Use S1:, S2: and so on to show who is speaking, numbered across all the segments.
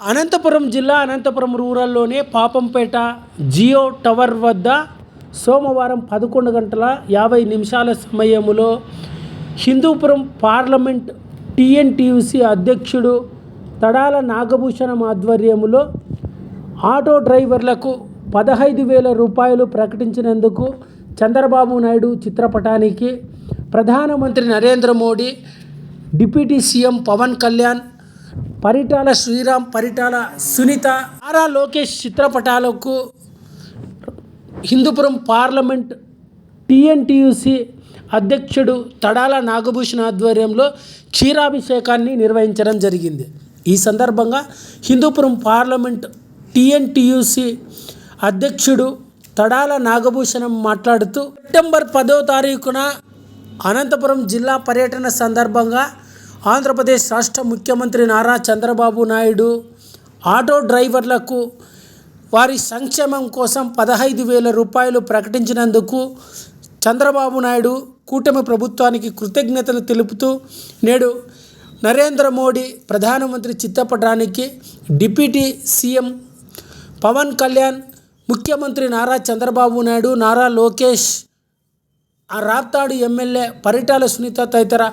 S1: అనంతపురం జిల్లా అనంతపురం రూరల్లోని పాపంపేట జియో టవర్ వద్ద సోమవారం పదకొండు గంటల యాభై నిమిషాల సమయంలో హిందూపురం పార్లమెంట్ టీఎన్టీయూసీ అధ్యక్షుడు తడాల నాగభూషణం ఆధ్వర్యంలో ఆటో డ్రైవర్లకు పదహైదు వేల రూపాయలు ప్రకటించినందుకు చంద్రబాబు నాయుడు చిత్రపటానికి ప్రధానమంత్రి నరేంద్ర మోడీ డిప్యూటీ సీఎం పవన్ కళ్యాణ్ పరిటాల శ్రీరామ్ పరిటాల సునీత ఆరా లోకేష్ చిత్రపటాలకు హిందూపురం పార్లమెంట్ టిఎన్టీయుసి అధ్యక్షుడు తడాల నాగభూషణ ఆధ్వర్యంలో క్షీరాభిషేకాన్ని నిర్వహించడం జరిగింది. ఈ సందర్భంగా హిందూపురం పార్లమెంట్ టిఎన్టీయుసి అధ్యక్షుడు తడాల నాగభూషణం మాట్లాడుతూ సెప్టెంబర్ పదో తారీఖున అనంతపురం జిల్లా పర్యటన సందర్భంగా ఆంధ్రప్రదేశ్ రాష్ట్ర ముఖ్యమంత్రి నారా చంద్రబాబు నాయుడు ఆటో డ్రైవర్లకు వారి సంక్షేమం కోసం పదహైదు వేల రూపాయలు ప్రకటించినందుకు చంద్రబాబు నాయుడు కూటమి ప్రభుత్వానికి కృతజ్ఞతలు తెలుపుతూ నేడు నరేంద్ర మోడీ ప్రధానమంత్రి చిత్తపడడానికి డిప్యూటీ సీఎం పవన్ కళ్యాణ్ ముఖ్యమంత్రి నారా చంద్రబాబు నాయుడు నారా లోకేష్ ఆ రాప్తాడు ఎమ్మెల్యే పరిటాల సునీత తదితర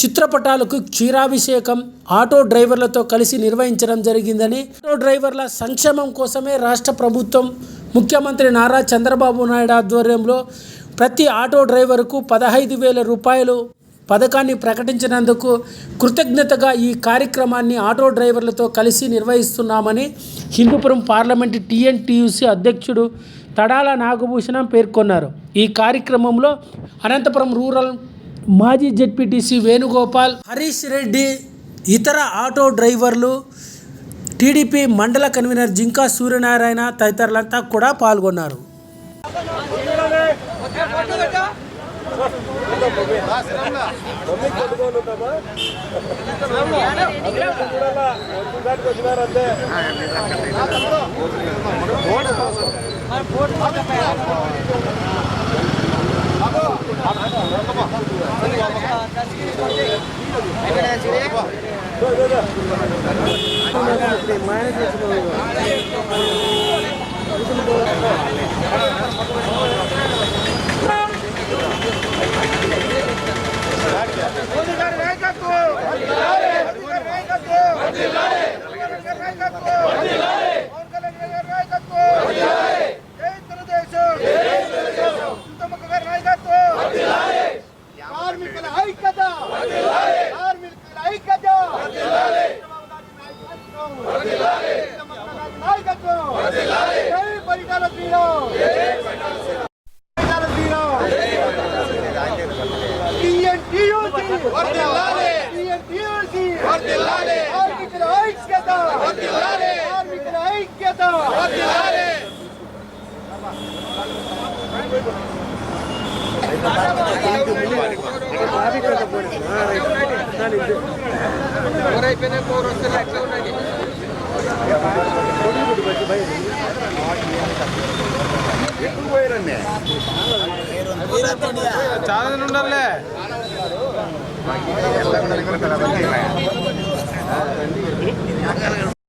S1: చిత్రపటాలకు క్షీరాభిషేకం ఆటో డ్రైవర్లతో కలిసి నిర్వహించడం జరిగిందని ఆటో డ్రైవర్ల సంక్షేమం కోసమే రాష్ట్ర ప్రభుత్వం ముఖ్యమంత్రి నారా చంద్రబాబు నాయుడు ఆధ్వర్యంలో ప్రతి ఆటో డ్రైవర్కు పదహైదు వేల రూపాయలు పథకాన్ని ప్రకటించినందుకు కృతజ్ఞతగా ఈ కార్యక్రమాన్ని ఆటో డ్రైవర్లతో కలిసి నిర్వహిస్తున్నామని హిందూపురం పార్లమెంటు టీఎన్టీయూసీ అధ్యక్షుడు తడాల నాగభూషణం పేర్కొన్నారు. ఈ కార్యక్రమంలో అనంతపురం రూరల్ మాజీ జెడ్పీటీసీ వేణుగోపాల్ హరీష్ రెడ్డి ఇతర ఆటో డ్రైవర్లు టీడీపీ మండల కన్వీనర్ జింకా సూర్యనారాయణ తదితరులంతా కూడా పాల్గొన్నారు.
S2: కార్మికుల అయిపోయినా ఫోర్ వస్తే లక్ష ఉన్నాయి ఎప్పుడు పోయారండి
S3: చాలా ఉండాలే ఎలా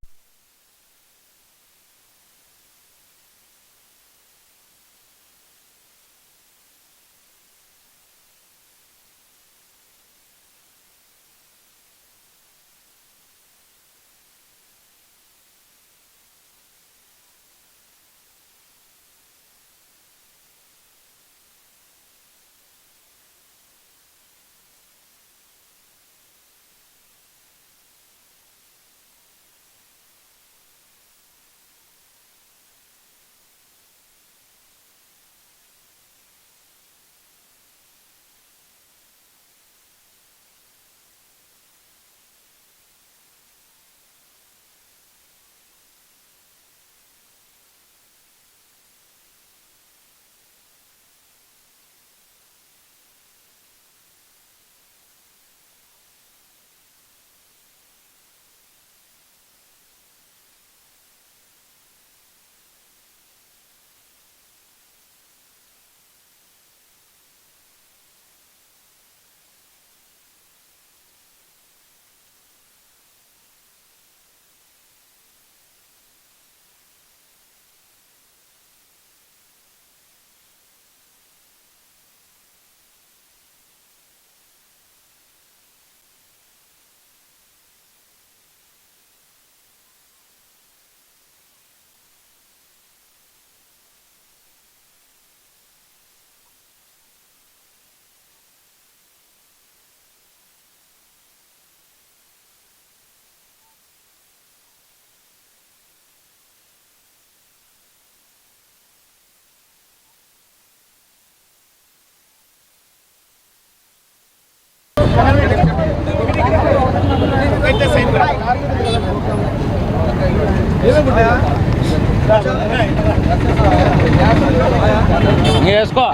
S4: వేసుకో.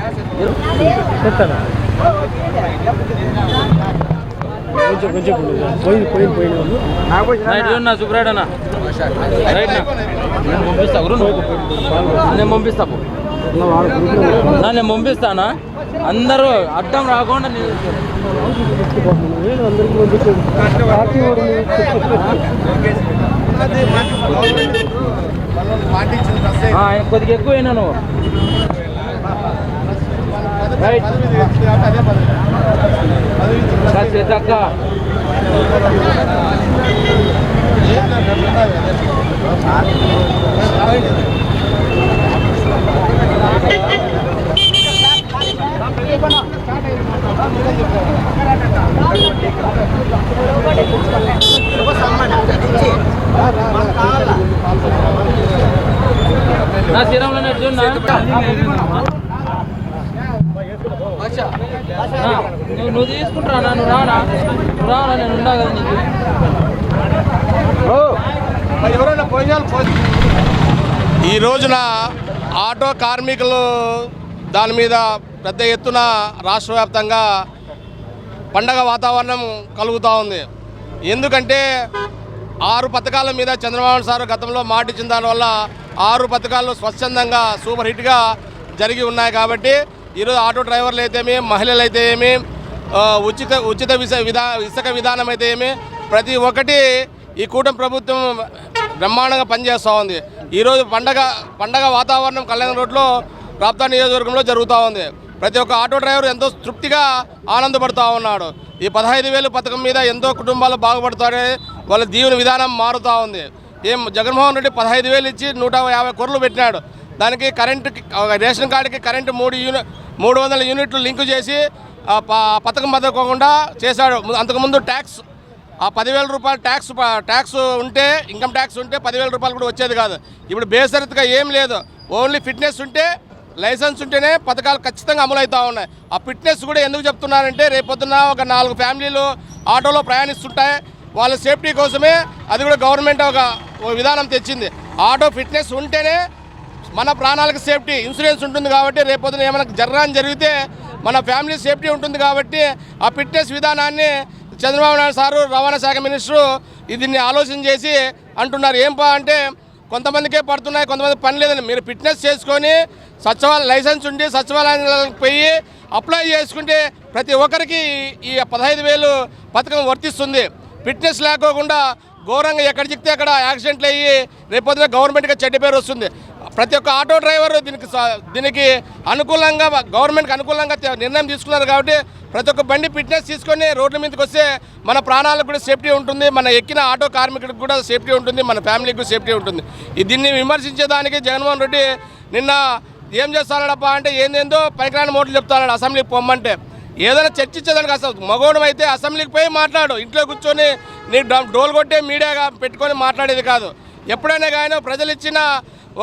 S1: కొంచెం కొంచెం పోయి పోయి
S4: రైట్ ఉన్నా సుబ్రాడ్ అన్న. రైట్ నేను పంపిస్తా గురు నేను పంపిస్తా నేను పంపిస్తానా? అందరూ అడ్డం రాకుండా ఆయన కొద్దిగా ఎక్కువ అయినా నువ్వు రైట్ సీతక్క నా శ్రీరాములు నువ్వు నువ్వు తీసుకుంటారా నా, నువ్వు రానా? నువ్వు రానా? నేను ఉండా కదా నీకు.
S2: ఈ రోజున ఆటో కార్మికులు దాని మీద పెద్ద ఎత్తున రాష్ట్ర వ్యాప్తంగా పండగ వాతావరణం కలుగుతూ ఉంది. ఎందుకంటే ఆరు పథకాల మీద చంద్రబాబు సార్ గతంలో మాట ఇచ్చిన దానివల్ల ఆరు పథకాలు స్వచ్ఛందంగా సూపర్ హిట్గా జరిగి ఉన్నాయి కాబట్టి ఈరోజు ఆటో డ్రైవర్లు అయితేమి మహిళలు అయితే ఏమి ఉచిత ఉచిత విస విధా ఇసుక విధానం అయితే ఏమి ప్రతి ఒక్కటి ఈ కూటమి ప్రభుత్వం బ్రహ్మాండంగా పనిచేస్తూ ఉంది. ఈరోజు పండగ పండగ వాతావరణం కళ్యాణ రోడ్లో రాప్తా నియోజకవర్గంలో జరుగుతూ ఉంది. ప్రతి ఒక్క ఆటో డ్రైవర్ ఎంతో తృప్తిగా ఆనందపడుతూ ఉన్నాడు. ఈ పదహైదు వేలు పథకం మీద ఎంతో కుటుంబాలు బాగుపడతారే వాళ్ళ జీవన విధానం మారుతూ ఉంది. ఏం జగన్మోహన్ రెడ్డి పదహైదు వేలు ఇచ్చి నూట యాభై కొర్రలు పెట్టినాడు. దానికి కరెంటు రేషన్ కార్డుకి కరెంటు మూడు యూని మూడు వందల యూనిట్లు లింకు చేసి ప- పథకం బతకకుండా చేశాడు. అంతకుముందు ట్యాక్స్ ఆ పదివేల రూపాయలు ట్యాక్స్ ట్యాక్స్ ఉంటే ఇన్కమ్ ట్యాక్స్ ఉంటే పదివేల రూపాయలు కూడా వచ్చేది కాదు. ఇప్పుడు బేసరితగా ఏం లేదు. ఓన్లీ ఫిట్నెస్ ఉంటే లైసెన్స్ ఉంటేనే పథకాలు ఖచ్చితంగా అమలు అవుతూ ఉన్నాయి. ఆ ఫిట్నెస్ కూడా ఎందుకు చెప్తున్నారంటే రేపొద్దున ఒక నాలుగు ఫ్యామిలీలు ఆటోలో ప్రయాణిస్తుంటాయి. వాళ్ళ సేఫ్టీ కోసమే అది కూడా గవర్నమెంట్ ఒక విధానం తెచ్చింది. ఆటో ఫిట్నెస్ ఉంటేనే మన ప్రాణాలకు సేఫ్టీ ఇన్సూరెన్స్ ఉంటుంది కాబట్టి రేపొద్దున ఏమైనా జరగాని జరిగితే మన ఫ్యామిలీ సేఫ్టీ ఉంటుంది కాబట్టి ఆ ఫిట్నెస్ విధానాన్ని చంద్రబాబు నాయుడు సారు రవాణా శాఖ మినిస్టరు దీన్ని ఆలోచన చేసి అంటున్నారు. ఏం పా అంటే కొంతమందికే పడుతున్నాయి కొంతమంది పని లేదని. మీరు ఫిట్నెస్ చేసుకొని సచివాలయ లైసెన్స్ ఉండి సచివాలయాలకు పోయి అప్లై చేసుకుంటే ప్రతి ఒక్కరికి ఈ పదహైదు వేలు పథకం వర్తిస్తుంది. ఫిట్నెస్ లేకోకుండా ఘోరంగా ఎక్కడ చిక్తే అక్కడ యాక్సిడెంట్లు అయ్యి రేపొద్దున గవర్నమెంట్గా చెడ్డ పేరు వస్తుంది. ప్రతి ఒక్క ఆటో డ్రైవర్ దీనికి స- దీనికి అనుకూలంగా గవర్నమెంట్కి అనుకూలంగా నిర్ణయం తీసుకున్నారు కాబట్టి ప్రతి ఒక్క బండి ఫిట్నెస్ తీసుకొని రోడ్ల మీదకి వస్తే మన ప్రాణాలకు కూడా సేఫ్టీ ఉంటుంది. మన ఎక్కిన ఆటో కార్మికుడికి కూడా సేఫ్టీ ఉంటుంది. మన ఫ్యామిలీకి సేఫ్టీ ఉంటుంది. దీన్ని విమర్శించేదానికి జగన్మోహన్ రెడ్డి నిన్న ఏం చేస్తాడప్పా అంటే ఏందేందో పనికిరాని మోట్లు చెప్తాడు అసెంబ్లీకి పొమ్మంటే. ఏదైనా చర్చించేదానికి అసలు మగోడం అయితే అసెంబ్లీకి పోయి మాట్లాడు. ఇంట్లో కూర్చొని నీ డోల్ కొట్టే మీడియాగా పెట్టుకొని మాట్లాడేది కాదు. ఎప్పుడైనా కానీ ప్రజలు ఇచ్చిన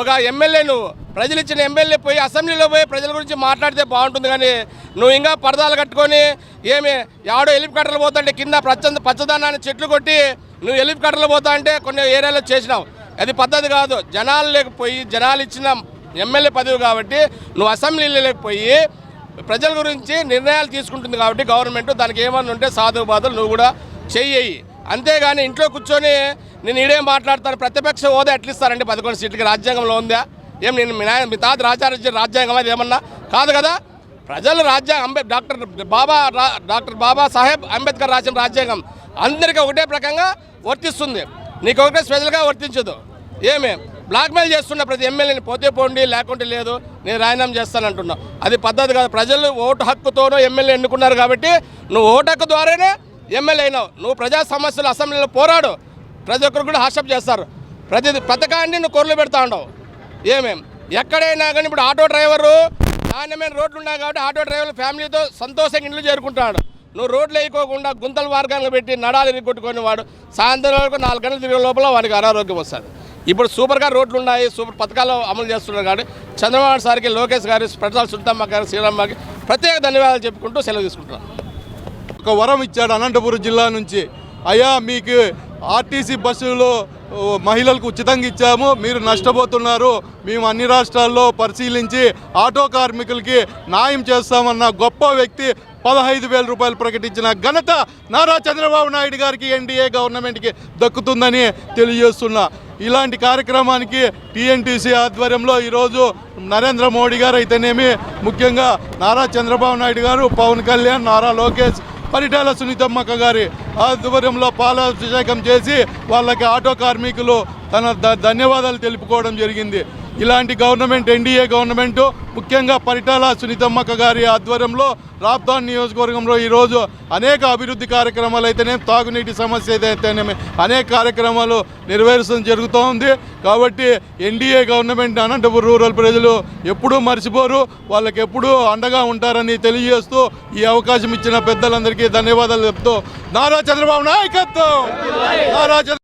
S2: ఒక ఎమ్మెల్యే నువ్వు ప్రజలు ఇచ్చిన ఎమ్మెల్యే పోయి అసెంబ్లీలో పోయి ప్రజల గురించి మాట్లాడితే బాగుంటుంది కానీ నువ్వు ఇంకా పరదాలు కట్టుకొని ఏమి ఎవడో ఎలిపి పోతుంటే కింద పచ్చ పచ్చదనాన్ని చెట్లు కొట్టి నువ్వు ఎలిపి పోతా అంటే కొన్ని ఏరియాలో చేసినావు. అది పద్ధతి కాదు. జనాలు లేకపోయి జనాలు ఇచ్చిన ఎమ్మెల్యే పదవి కాబట్టి నువ్వు అసెంబ్లీలో లేకపోయి ప్రజల గురించి నిర్ణయాలు తీసుకుంటుంది కాబట్టి గవర్నమెంట్ దానికి ఏమన్నా ఉంటే సాధు బాధలు నువ్వు కూడా చెయ్యి. అంతేగాని ఇంట్లో కూర్చొని నేను ఈడేం మాట్లాడతాను? ప్రతిపక్ష హోదా ఎట్లిస్తారండి? పదకొండు సీట్లకి రాజ్యాంగంలో ఉందా? ఏం నేను మీ తాత రాజారాజ్య రాజ్యాంగం అది ఏమన్నా? కాదు కదా? ప్రజలు రాజ్యాంగం అంబే డాక్టర్ బాబా డాక్టర్ బాబా సాహెబ్ అంబేద్కర్ రాసిన రాజ్యాంగం అందరికీ ఒకటే ప్రకంగా వర్తిస్తుంది. నీకు ఒకటే స్పెషల్గా వర్తించదు. ఏమి? బ్లాక్మెయిల్ చేస్తున్న ప్రతి ఎమ్మెల్యేని పోతే పోండి లేకుంటే లేదు నేను రాజీనామా చేస్తానంటున్నా అది పద్ధతి కాదు. ప్రజలు ఓటు హక్కుతోనో ఎమ్మెల్యే ఎన్నుకున్నారు కాబట్టి నువ్వు ఓటు హక్కు ద్వారానే ఎమ్మెల్యే అయినావు. నువ్వు ప్రజా సమస్యలు అసెంబ్లీలో పోరాడు. ప్రతి ఒక్కరు కూడా హాషప్ చేస్తారు. ప్రతి పథకాన్ని నువ్వు కొరలు పెడతా ఉండవు ఏమేం? ఎక్కడైనా కానీ ఇప్పుడు ఆటో డ్రైవరు నాణ్యమైన రోడ్లు ఉన్నాయి కాబట్టి ఆటో డ్రైవర్ ఫ్యామిలీతో సంతోషంగా ఇంట్లో చేరుకుంటాడు నువ్వు రోడ్లు వేయకోకుండా గుంతలు మార్గాలను పెట్టి నడాలు కొట్టుకొని వాడు సాయంత్రం వరకు నాలుగు గంటలు తిరిగే లోపల వాడికి అనారోగ్యం వస్తుంది. ఇప్పుడు సూపర్గా రోడ్లు ఉన్నాయి సూపర్ పథకాలు అమలు చేస్తున్నారు కాబట్టి చంద్రబాబు నాయుడు సార్కి లోకేష్ గారి ప్రజల సుల్తమ్మ గారు శ్రీరామ్మ గారికి ప్రత్యేక ధన్యవాదాలు చెప్పుకుంటూ సెలవు తీసుకుంటున్నాను
S5: ఒక వరం ఇచ్చాడు అనంతపురం జిల్లా నుంచి. అయ్యా మీకు ఆర్టీసీ బస్సులో మహిళలకు ఉచితంగా ఇచ్చాము. మీరు నష్టపోతున్నారు. మేము అన్ని రాష్ట్రాల్లో పరిశీలించి ఆటో కార్మికులకి న్యాయం చేస్తామన్న గొప్ప వ్యక్తి పదహైదు వేల రూపాయలు ప్రకటించిన ఘనత నారా చంద్రబాబు నాయుడు గారికి ఎన్డీఏ గవర్నమెంట్కి దక్కుతుందని తెలియజేస్తున్నా. ఇలాంటి కార్యక్రమానికి టీఎన్టీసీ ఆధ్వర్యంలో ఈరోజు నరేంద్ర మోడీ గారు అయితేనేమి ముఖ్యంగా నారా చంద్రబాబు నాయుడు గారు పవన్ కళ్యాణ్ నారా లోకేష్ పరిటాల సునీతమ్మక్క గారి ఆధ్వర్యంలో పాలాభిషేకం చేసి వాళ్ళకి ఆటో కార్మికులు తన ధన్యవాదాలు తెలుపుకోవడం జరిగింది. ఇలాంటి గవర్నమెంట్ ఎన్డీఏ గవర్నమెంట్ ముఖ్యంగా పరిటాల సునీతమ్మక్క గారి ఆధ్వర్యంలో రాప్తాన్ నియోజకవర్గంలో ఈరోజు అనేక అభివృద్ధి కార్యక్రమాలు అయితేనే తాగునీటి సమస్య అయితేనేమి అనేక కార్యక్రమాలు నెరవేర్చడం జరుగుతూ ఉంది. కాబట్టి ఎన్డీఏ గవర్నమెంట్ అనంతపురం రూరల్ ప్రజలు ఎప్పుడూ మర్చిపోరు. వాళ్ళకి ఎప్పుడూ అండగా ఉంటారని తెలియజేస్తూ ఈ అవకాశం ఇచ్చిన పెద్దలందరికీ ధన్యవాదాలు చెప్తూ నారా చంద్రబాబు నాయకత్వం! నారా చంద్ర